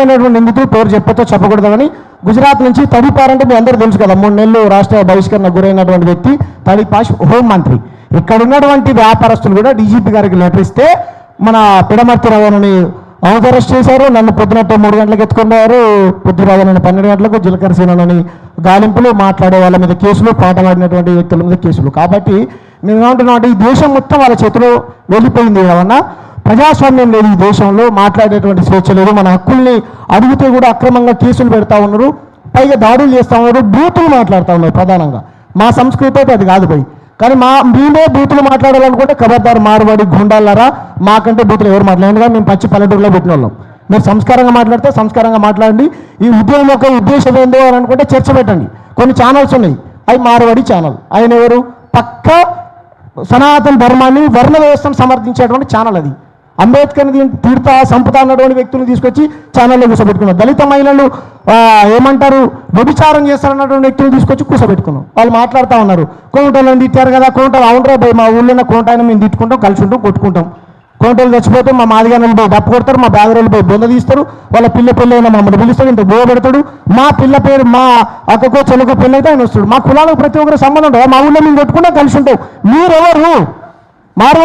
ప్రధానమైనటువంటి నిందితులు పేరు చెప్పొచ్చో చెప్పకూడదు గుజరాత్ నుంచి తడిపార్ అంటే మీ అందరూ తెలుసు కదా మూడు నెలలు రాష్ట్ర బహిష్కరణ గురైనటువంటి వ్యక్తి తడిపాష్ హోమ్ మంత్రి. ఇక్కడ ఉన్నటువంటి వ్యాపారస్తులు కూడా డీజీపీ గారికి లెటర్ ఇస్తే మన పిడమర్తి రవాణని హౌస్ అరెస్ట్ చేశారు. నన్ను పొద్దునట్టు మూడు గంటలకు ఎత్తుకున్నారు. పొద్దురాజనని పన్నెండు గంటలకు జీలకర్ర సేనని గాలింపులు మాట్లాడే వాళ్ళ మీద కేసులు పాటలాడినటువంటి వ్యక్తుల మీద కేసులు. కాబట్టి మేము ఏమంటున్నాం అంటే ఈ దేశం మొత్తం వాళ్ళ చేతిలో వెళ్ళిపోయింది ఏమన్నా? ప్రజాస్వామ్యం లేదు ఈ దేశంలో మాట్లాడేటువంటి స్వేచ్ఛ లేదు. మన హక్కుల్ని అడిగితే కూడా అక్రమంగా కేసులు పెడతా ఉన్నారు. పైగా దాడులు చేస్తూ ఉన్నారు. బూతులు మాట్లాడుతూ ఉన్నారు ప్రధానంగా. మా సంస్కృతి అయితే అది కాదు పోయి కానీ మా మేమే బూతులు మాట్లాడాలనుకుంటే ఖబర్దారు మారుబడి గుండాలరా మాకంటే బూతులు ఎవరు మాట్లాడండి కానీ మేము పచ్చి పల్లెటూరులో పెట్టిన వాళ్ళం మీరు సంస్కారంగా మాట్లాడితే సంస్కారంగా మాట్లాడండి. ఈ ఉద్యమం యొక్క ఉద్దేశం ఏందో అని అనుకుంటే చర్చ పెట్టండి. కొన్ని ఛానల్స్ ఉన్నాయి. అవి మారుబడి ఛానల్ ఆయన ఎవరు? పక్క సనాతన ధర్మాన్ని వర్ణ వ్యవస్థను సమర్థించేటువంటి ఛానల్ అది. అంబేద్కర్ని తీర్థ సంపద అన్నటువంటి వ్యక్తులను తీసుకొచ్చి ఛానల్లో కూర్చోబెట్టుకున్నాం దళిత మహిళలు ఏమంటారు వ్యభిచారం చేస్తారన్నటువంటి వ్యక్తులు తీసుకొచ్చి కూర్చోబెట్టుకున్నాం వాళ్ళు మాట్లాడుతూ ఉన్నారు. కోమటోళ్ళని తిట్టారు కదా కోమటోలు అవునరా భయ మా ఊళ్ళో ఉన్న కోమటాయన మేము తిట్టుకుంటాం కలిసి ఉంటాం కొట్టుకుంటాం. కోమటోళ్ళు చచ్చిపోతే మా మాదిగానలు పోయి డప్పు కొడతారు మా బ్యాదరోళ్ళు పోయి బొంద తీస్తారు వాళ్ళ పిల్ల పిల్ల అయినా మమ్మల్ని పిలుస్తాడు ఇంత గోవ పెడతాడు. మా పిల్ల పేరు మా అక్కకో చెల్లకో పిల్ల అయితే ఆయన వస్తాడు. మా కులాలకు ప్రతి ఒక్కరు సంబంధం ఉండదు. మా ఊళ్ళో మేము కొట్టుకుంటాం కలిసి ఉంటాం. మీరెవరు? మారు